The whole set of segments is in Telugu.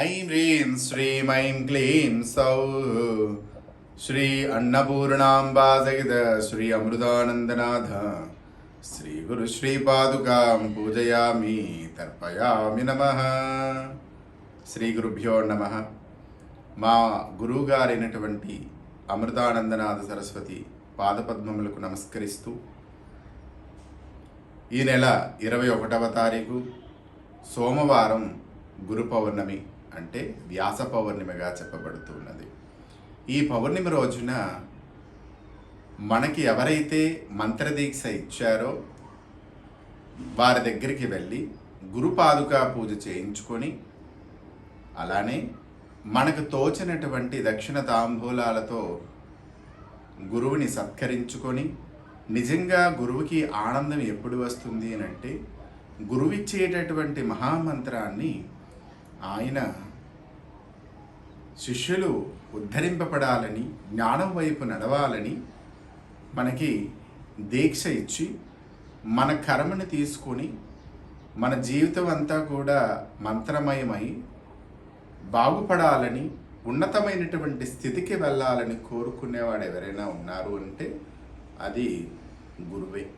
ఐం రీం శ్రీం ఐం క్లీం సౌ. శ్రీ అన్నపూర్ణాంబా సహిత శ్రీ అమృతానందనాథ. శ్రీ గురు శ్రీ పాదుకాం పూజయామి తర్పయామి నమ. శ్రీ గురుభ్యో నమ. మా గురువుగారైనటువంటి అమృతానందనాథ సరస్వతి పాదపద్మములకు నమస్కరిస్తూ ఈ నెల ఇరవై ఒకటవ తారీఖు సోమవారం గురు పౌర్ణమి. అంటే వ్యాస పౌర్ణమిగా చెప్పబడుతున్నది ఈ పౌర్ణమి రోజున మనకి ఎవరైతే మంత్రదీక్ష ఇచ్చారో వారి దగ్గరికి వెళ్ళి గురుపాదుక పూజ చేయించుకొని అలానే మనకు తోచినటువంటి దక్షిణ తాంబూలాలతో గురువుని సత్కరించుకొని నిజంగా గురువుకి ఆనందం ఎప్పుడు వస్తుంది అని అంటే గురువిచ్చేటటువంటి మహామంత్రాన్ని ఆయన శిష్యులు ఉద్ధరింపబడాలని జ్ఞానం వైపు నడవాలని మనకి దీక్ష ఇచ్చి మన కర్మని తీసుకొని మన జీవితం అంతా కూడా మంత్రమయమై బాగుపడాలని ఉన్నతమైనటువంటి స్థితికి వెళ్ళాలని కోరుకునేవాడు ఎవరైనా ఉన్నారు అంటే అది గురువే.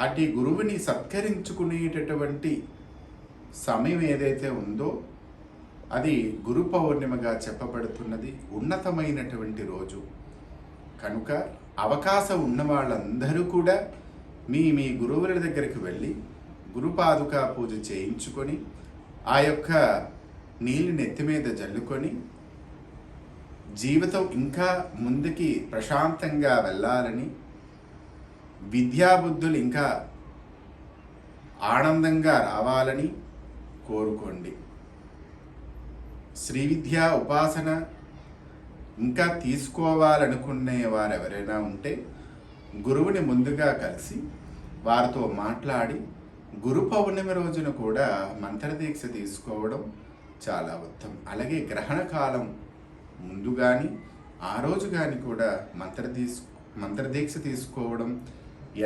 అటు గురువుని సత్కరించుకునేటటువంటి సమయం ఏదైతే ఉందో అది గురు పౌర్ణిమగా చెప్పబడుతున్నది ఉన్నతమైనటువంటి రోజు. కనుక అవకాశం ఉన్న వాళ్ళందరూ కూడా మీ మీ గురువుల దగ్గరికి వెళ్ళి గురుపాదుక పూజ చేయించుకొని ఆ యొక్క నీళ్ళు నెత్తి మీద జల్లుకొని జీవితం ఇంకా ముందుకి ప్రశాంతంగా వెళ్ళాలని విద్యాబుద్ధులు ఇంకా ఆనందంగా రావాలని కోరుకోండి. శ్రీ విద్యా ఉపాసన ఇంకా తీసుకోవాలనుకునే వారు ఎవరైనా ఉంటే గురువుని ముందుగా కలిసి వారితో మాట్లాడి గురు పౌర్ణమి రోజున కూడా మంత్రదీక్ష తీసుకోవడం చాలా ఉత్తమం. అలాగే గ్రహణ కాలం ముందు కానీ ఆ రోజు కానీ కూడా మంత్ర తీసు మంత్రదీక్ష తీసుకోవడం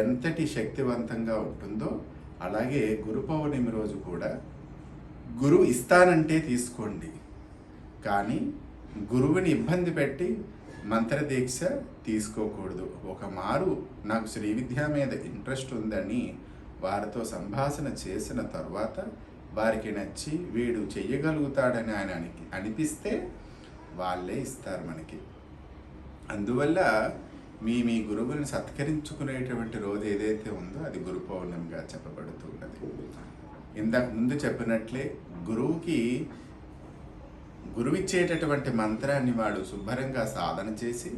ఎంతటి శక్తివంతంగా ఉంటుందో అలాగే గురు పౌర్ణమి రోజు కూడా గురువు ఇస్తానంటే తీసుకోండి. కానీ గురువుని ఇబ్బంది పెట్టి మంత్రదీక్ష తీసుకోకూడదు. ఒక మారు నాకు శ్రీ విద్య మీద ఇంట్రెస్ట్ ఉందని వారితో సంభాషణ చేసిన తర్వాత వారికి నచ్చి వీడు చెయ్యగలుగుతాడని ఆయన అనిపిస్తే వాళ్ళే ఇస్తారు మనకి. అందువల్ల మీ మీ గురువుని సత్కరించుకునేటువంటి రోజు ఏదైతే ఉందో అది గురు పౌర్ణమిగా చెప్పబడుతున్నది ఇంతకు ముందు చెప్పినట్లే గురువుకి గురువిచ్చేటటువంటి మంత్రాన్ని వాడు శుభ్రంగా సాధన చేసి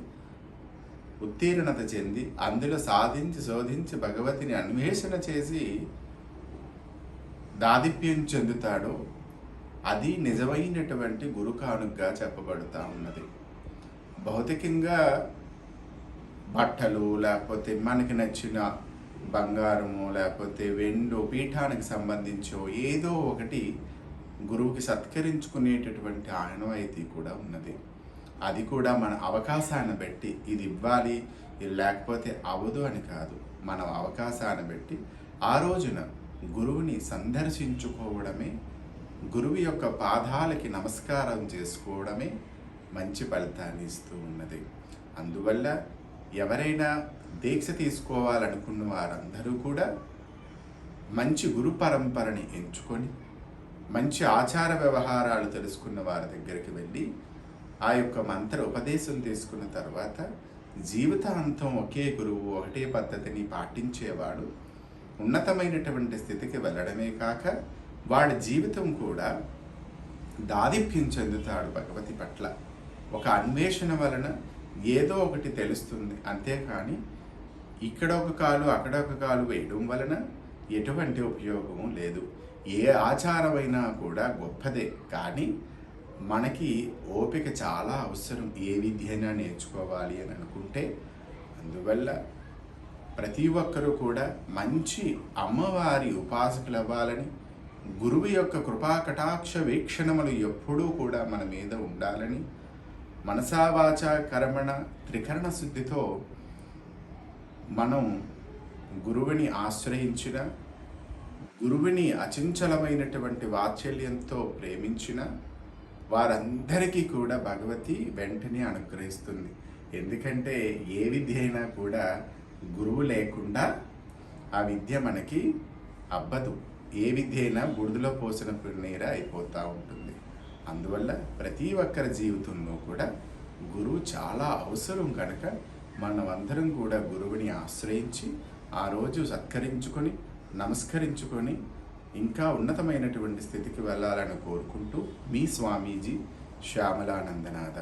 ఉత్తీర్ణత చెంది అందులో సాధించి శోధించి భగవతిని అన్వేషణ చేసి దాదిప్యం చెందుతాడో అది నిజమైనటువంటి గురు కానుగ్గా చెప్పబడుతూ ఉన్నది. భౌతికంగా బట్టలు లేకపోతే మనకి నచ్చిన బంగారము లేకపోతే వెండో పీఠానికి సంబంధించో ఏదో ఒకటి గురువుకి సత్కరించుకునేటటువంటి ఆనవాయితీ కూడా ఉన్నది. అది కూడా మన అవకాశాన్ని బట్టి ఇది ఇవ్వాలి ఇది లేకపోతే అవదు అని కాదు. మన అవకాశాన్ని బట్టి ఆ రోజున గురువుని సందర్శించుకోవడమే గురువు యొక్క పాదాలకి నమస్కారం చేసుకోవడమే మంచి ఫలితాన్ని ఇస్తూ ఉన్నది. అందువల్ల ఎవరైనా దీక్ష తీసుకోవాలనుకున్న వారందరూ కూడా మంచి గురు పరంపరని ఎంచుకొని మంచి ఆచార వ్యవహారాలు తెలుసుకున్న వారి దగ్గరికి వెళ్ళి ఆ యొక్క మంత్ర ఉపదేశం తీసుకున్న తర్వాత జీవితాంతం ఒకే గురువు ఒకటే పద్ధతిని పాటించేవాడు ఉన్నతమైనటువంటి స్థితికి వెళ్ళడమే కాక వాడి జీవితం కూడా దాదిప్యం చెందుతాడు భగవతి పట్ల. ఒక అన్వేషణ వలన ఏదో ఒకటి తెలుస్తుంది. అంతేకాని ఇక్కడ ఒక కాలు అక్కడ ఒక కాలు వేయడం వలన ఎటువంటి ఉపయోగము లేదు. ఏ ఆచారమైనా కూడా గొప్పదే. కానీ మనకి ఓపిక చాలా అవసరం. ఏ విద్యైనా నేర్చుకోవాలి అని అనుకుంటే అందువల్ల ప్రతి ఒక్కరూ కూడా మంచి అమ్మవారి ఉపాసకులు అవ్వాలని గురువు యొక్క కృపా కటాక్ష వీక్షణములు ఎప్పుడూ కూడా మన మీద ఉండాలని మనసావాచ కర్మణ త్రికరణ శుద్ధితో మనం గురువుని ఆశ్రయించిన గురువుని అచంచలమైనటువంటి వాత్సల్యంతో ప్రేమించిన వారందరికీ కూడా భగవతి వెంటనే అనుగ్రహిస్తుంది. ఎందుకంటే ఏ విద్య అయినా కూడా గురువు లేకుండా ఆ విద్య మనకి అబ్బదు. ఏ విద్య అయినా బుడిదలో పోసిన నీర అయిపోతూ ఉంటుంది. అందువల్ల ప్రతి ఒక్కరి జీవితంలో కూడా గురువు చాలా అవసరం కనుక మనం అందరం కూడా గురువుని ఆశ్రయించి ఆ రోజు సత్కరించుకొని నమస్కరించుకొని ఇంకా ఉన్నతమైనటువంటి స్థితికి వెళ్ళాలని కోరుకుంటూ మీ స్వామీజీ శ్యామలానందనాథ.